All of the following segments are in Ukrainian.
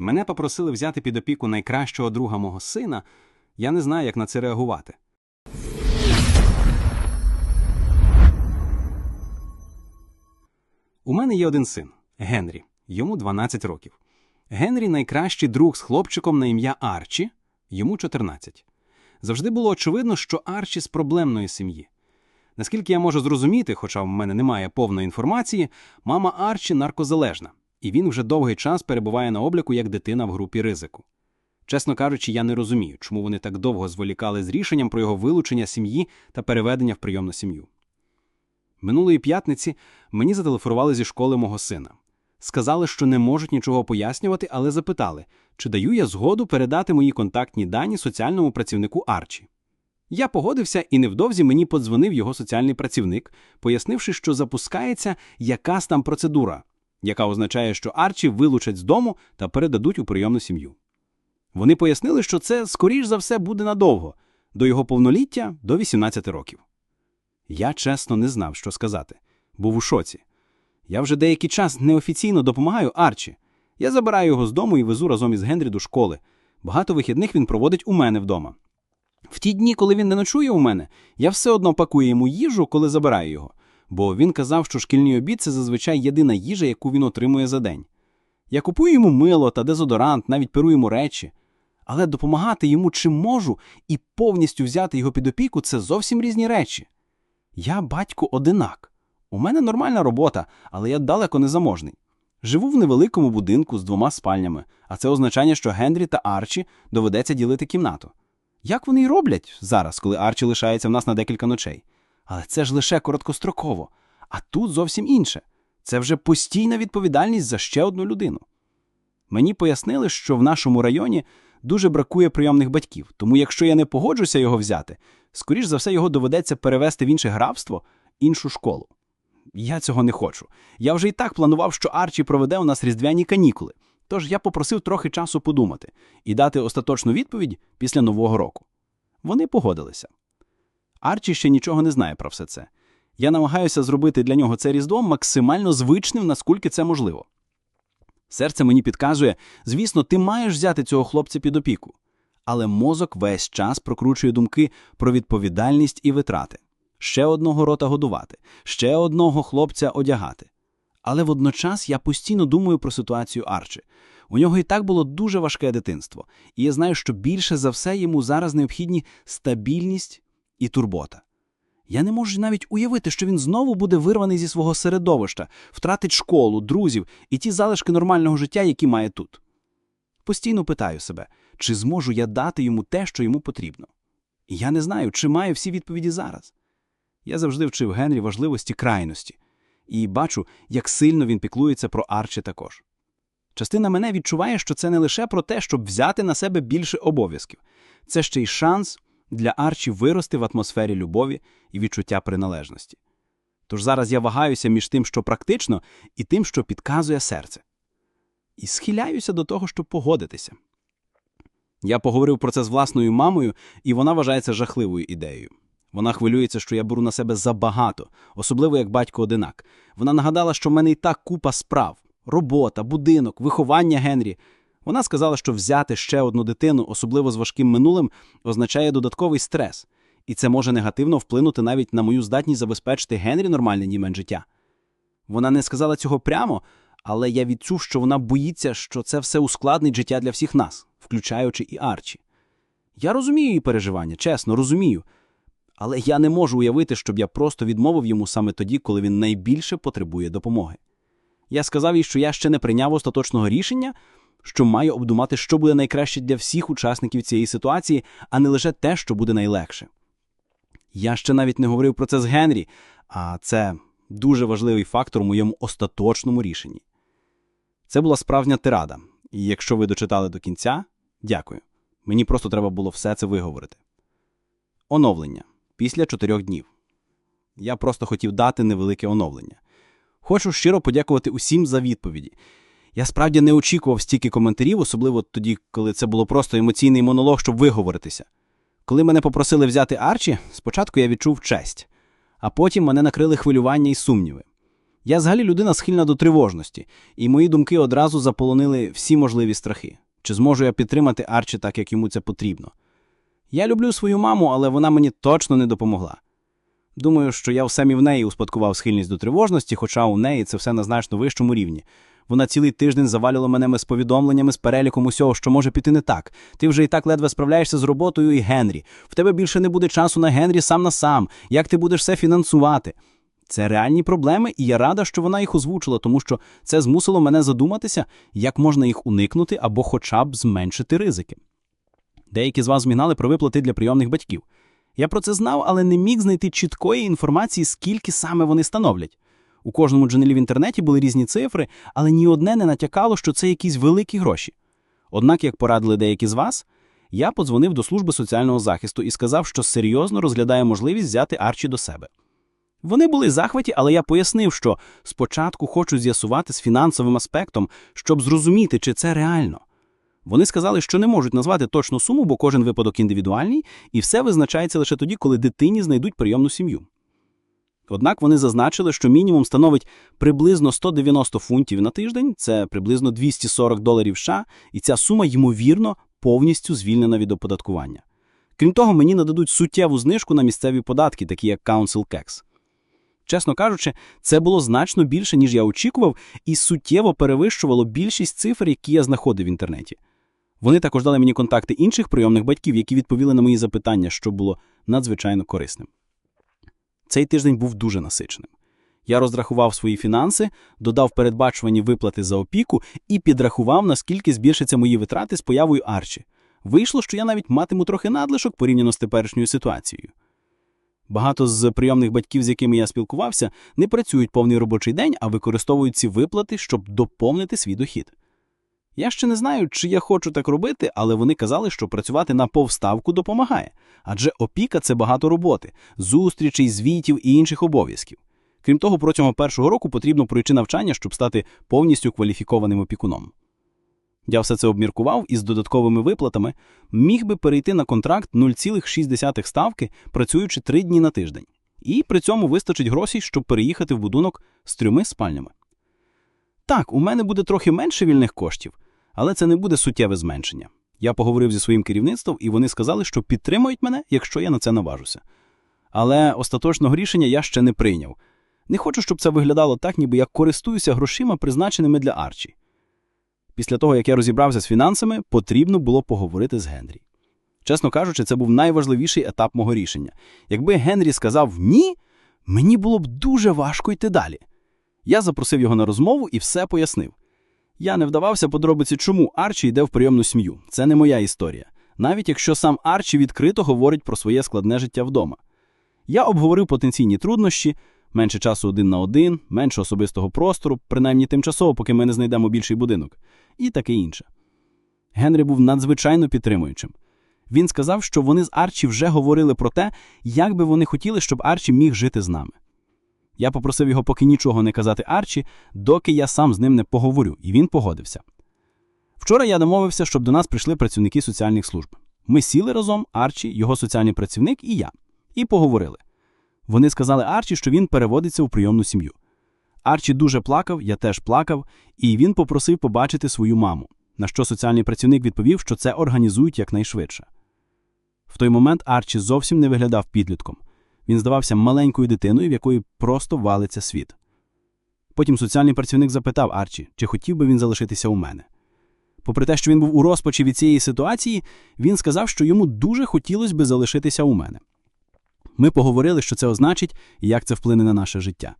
Мене попросили взяти під опіку найкращого друга мого сина. Я не знаю, як на це реагувати. У мене є один син Генрі, йому 12 років. Генрі найкращий друг з хлопчиком на ім'я Арчі, йому 14. Завжди було очевидно, що Арчі з проблемної сім'ї. Наскільки я можу зрозуміти, хоча в мене немає повної інформації, мама Арчі наркозалежна, і він вже довгий час перебуває на обліку як дитина в групі ризику. Чесно кажучи, я не розумію, чому вони так довго зволікали з рішенням про його вилучення сім'ї та переведення в прийомну сім'ю. Минулої п'ятниці мені зателефонували зі школи мого сина. Сказали, що не можуть нічого пояснювати, але запитали, чи даю я згоду передати мої контактні дані соціальному працівнику Арчі. Я погодився, і невдовзі мені подзвонив його соціальний працівник, пояснивши, що запускається якась там процедура, яка означає, що Арчі вилучать з дому та передадуть у прийомну сім'ю. Вони пояснили, що це, скоріш за все, буде надовго, до його повноліття до 18 років. Я чесно не знав, що сказати, був у шоці. Я вже деякий час неофіційно допомагаю Арчі. Я забираю його з дому і везу разом із Генрі до школи. Багато вихідних він проводить у мене вдома. В ті дні, коли він не ночує у мене, я все одно пакую йому їжу, коли забираю його, бо він казав, що шкільний обід це зазвичай єдина їжа, яку він отримує за день. Я купую йому мило та дезодорант, навіть перу йому речі. Але допомагати йому чим можу і повністю взяти його під опіку це зовсім різні речі. Я батько одинак. У мене нормальна робота, але я далеко не заможний. Живу в невеликому будинку з двома спальнями, а це означає, що Генрі та Арчі доведеться ділити кімнату. Як вони й роблять зараз, коли Арчі лишається в нас на декілька ночей? Але це ж лише короткостроково, а тут зовсім інше. Це вже постійна відповідальність за ще одну людину. Мені пояснили, що в нашому районі дуже бракує прийомних батьків, тому якщо я не погоджуся його взяти, скоріш за все його доведеться перевести в інше графство, іншу школу. Я цього не хочу. Я вже і так планував, що Арчі проведе у нас різдвяні канікули. Тож я попросив трохи часу подумати і дати остаточну відповідь після Нового року. Вони погодилися. Арчі ще нічого не знає про все це. Я намагаюся зробити для нього це різдво максимально звичним, наскільки це можливо. Серце мені підказує, звісно, ти маєш взяти цього хлопця під опіку. Але мозок весь час прокручує думки про відповідальність і витрати ще одного рота годувати, ще одного хлопця одягати. Але водночас я постійно думаю про ситуацію Арчі. У нього і так було дуже важке дитинство, і я знаю, що більше за все йому зараз необхідні стабільність і турбота. Я не можу навіть уявити, що він знову буде вирваний зі свого середовища, втратить школу, друзів і ті залишки нормального життя, які має тут. Постійно питаю себе, чи зможу я дати йому те, що йому потрібно. І я не знаю, чи маю всі відповіді зараз. Я завжди вчив Генрі важливості крайності і бачу, як сильно він піклується про Арчі також. Частина мене відчуває, що це не лише про те, щоб взяти на себе більше обов'язків, це ще й шанс для Арчі вирости в атмосфері любові і відчуття приналежності. Тож зараз я вагаюся між тим, що практично, і тим, що підказує серце. І схиляюся до того, щоб погодитися. Я поговорив про це з власною мамою, і вона вважається жахливою ідеєю. Вона хвилюється, що я беру на себе забагато, особливо як батько одинак. Вона нагадала, що в мене і так купа справ: робота, будинок, виховання Генрі. Вона сказала, що взяти ще одну дитину, особливо з важким минулим, означає додатковий стрес, і це може негативно вплинути навіть на мою здатність забезпечити Генрі нормальне німен життя. Вона не сказала цього прямо, але я відчув, що вона боїться, що це все ускладнить життя для всіх нас, включаючи і Арчі. Я розумію її переживання, чесно, розумію. Але я не можу уявити, щоб я просто відмовив йому саме тоді, коли він найбільше потребує допомоги. Я сказав їй, що я ще не прийняв остаточного рішення, що маю обдумати, що буде найкраще для всіх учасників цієї ситуації, а не лише те, що буде найлегше. Я ще навіть не говорив про це з Генрі, а це дуже важливий фактор у моєму остаточному рішенні. Це була справжня тирада, і якщо ви дочитали до кінця, дякую. Мені просто треба було все це виговорити. Оновлення після чотирьох днів. Я просто хотів дати невелике оновлення. Хочу щиро подякувати усім за відповіді. Я справді не очікував стільки коментарів, особливо тоді, коли це було просто емоційний монолог, щоб виговоритися. Коли мене попросили взяти Арчі, спочатку я відчув честь, а потім мене накрили хвилювання і сумніви. Я взагалі людина схильна до тривожності, і мої думки одразу заполонили всі можливі страхи. Чи зможу я підтримати Арчі так, як йому це потрібно? Я люблю свою маму, але вона мені точно не допомогла. Думаю, що я все в неї успадкував схильність до тривожності, хоча у неї це все на значно вищому рівні. Вона цілий тиждень завалювала мене з повідомленнями з переліком усього, що може піти не так. Ти вже і так ледве справляєшся з роботою і Генрі. В тебе більше не буде часу на Генрі сам на сам. Як ти будеш все фінансувати? Це реальні проблеми, і я рада, що вона їх озвучила, тому що це змусило мене задуматися, як можна їх уникнути або хоча б зменшити ризики. Деякі з вас змігнали про виплати для прийомних батьків. Я про це знав, але не міг знайти чіткої інформації, скільки саме вони становлять. У кожному джерелі в інтернеті були різні цифри, але ні одне не натякало, що це якісь великі гроші. Однак, як порадили деякі з вас, я подзвонив до служби соціального захисту і сказав, що серйозно розглядає можливість взяти Арчі до себе. Вони були захваті, але я пояснив, що спочатку хочу з'ясувати з фінансовим аспектом, щоб зрозуміти, чи це реально. Вони сказали, що не можуть назвати точну суму, бо кожен випадок індивідуальний, і все визначається лише тоді, коли дитині знайдуть прийомну сім'ю. Однак вони зазначили, що мінімум становить приблизно 190 фунтів на тиждень, це приблизно 240 доларів США, і ця сума, ймовірно, повністю звільнена від оподаткування. Крім того, мені нададуть суттєву знижку на місцеві податки, такі як Council Tax. Чесно кажучи, це було значно більше, ніж я очікував, і суттєво перевищувало більшість цифр, які я знаходив в інтернеті. Вони також дали мені контакти інших прийомних батьків, які відповіли на мої запитання, що було надзвичайно корисним. Цей тиждень був дуже насиченим. Я розрахував свої фінанси, додав передбачувані виплати за опіку і підрахував, наскільки збільшаться мої витрати з появою Арчі. Вийшло, що я навіть матиму трохи надлишок порівняно з теперішньою ситуацією. Багато з прийомних батьків, з якими я спілкувався, не працюють повний робочий день, а використовують ці виплати, щоб доповнити свій дохід. Я ще не знаю, чи я хочу так робити, але вони казали, що працювати на повставку допомагає, адже опіка це багато роботи, зустрічей, звітів і інших обов'язків. Крім того, протягом першого року потрібно пройти навчання, щоб стати повністю кваліфікованим опікуном. Я все це обміркував і з додатковими виплатами міг би перейти на контракт 0,6 ставки, працюючи три дні на тиждень, і при цьому вистачить грошей, щоб переїхати в будинок з трьоми спальнями. Так, у мене буде трохи менше вільних коштів, але це не буде суттєве зменшення. Я поговорив зі своїм керівництвом, і вони сказали, що підтримують мене, якщо я на це наважуся. Але остаточного рішення я ще не прийняв. Не хочу, щоб це виглядало так, ніби я користуюся грошима, призначеними для Арчі. Після того, як я розібрався з фінансами, потрібно було поговорити з Генрі. Чесно кажучи, це був найважливіший етап мого рішення. Якби Генрі сказав ні, мені було б дуже важко йти далі. Я запросив його на розмову і все пояснив. Я не вдавався подробиці, чому Арчі йде в прийомну сім'ю. Це не моя історія, навіть якщо сам Арчі відкрито говорить про своє складне життя вдома. Я обговорив потенційні труднощі, менше часу один на один, менше особистого простору, принаймні тимчасово, поки ми не знайдемо більший будинок, і таке інше. Генрі був надзвичайно підтримуючим. Він сказав, що вони з Арчі вже говорили про те, як би вони хотіли, щоб Арчі міг жити з нами. Я попросив його поки нічого не казати Арчі, доки я сам з ним не поговорю, і він погодився. Вчора я домовився, щоб до нас прийшли працівники соціальних служб. Ми сіли разом, Арчі, його соціальний працівник і я, і поговорили. Вони сказали Арчі, що він переводиться у прийомну сім'ю. Арчі дуже плакав, я теж плакав, і він попросив побачити свою маму, на що соціальний працівник відповів, що це організують якнайшвидше. В той момент Арчі зовсім не виглядав підлітком. Він здавався маленькою дитиною, в якої просто валиться світ. Потім соціальний працівник запитав Арчі, чи хотів би він залишитися у мене. Попри те, що він був у розпачі від цієї ситуації, він сказав, що йому дуже хотілося би залишитися у мене. Ми поговорили, що це означить і як це вплине на наше життя.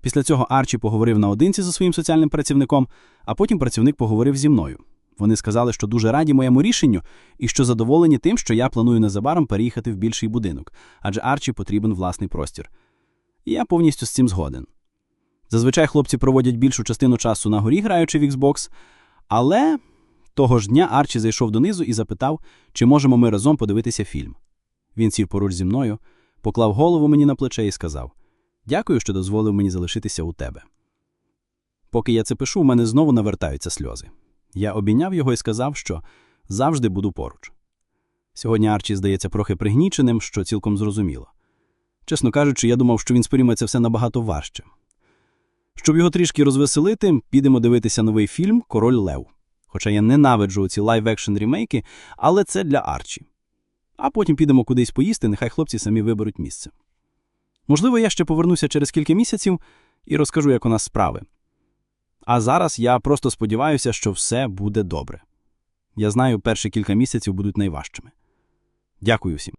Після цього Арчі поговорив наодинці зі своїм соціальним працівником, а потім працівник поговорив зі мною. Вони сказали, що дуже раді моєму рішенню і що задоволені тим, що я планую незабаром переїхати в більший будинок, адже Арчі потрібен власний простір. Я повністю з цим згоден. Зазвичай хлопці проводять більшу частину часу на горі, граючи в Xbox, але того ж дня Арчі зайшов донизу і запитав, чи можемо ми разом подивитися фільм. Він сів поруч зі мною, поклав голову мені на плече і сказав: Дякую, що дозволив мені залишитися у тебе. Поки я це пишу, у мене знову навертаються сльози. Я обійняв його і сказав, що завжди буду поруч. Сьогодні Арчі здається трохи пригніченим, що цілком зрозуміло. Чесно кажучи, я думав, що він сприйме все набагато важче. Щоб його трішки розвеселити, підемо дивитися новий фільм Король Лев. Хоча я ненавиджу ці лайв-екшн рімейки, але це для Арчі. А потім підемо кудись поїсти, нехай хлопці самі виберуть місце. Можливо, я ще повернуся через кілька місяців і розкажу, як у нас справи. А зараз я просто сподіваюся, що все буде добре. Я знаю, перші кілька місяців будуть найважчими. Дякую всім.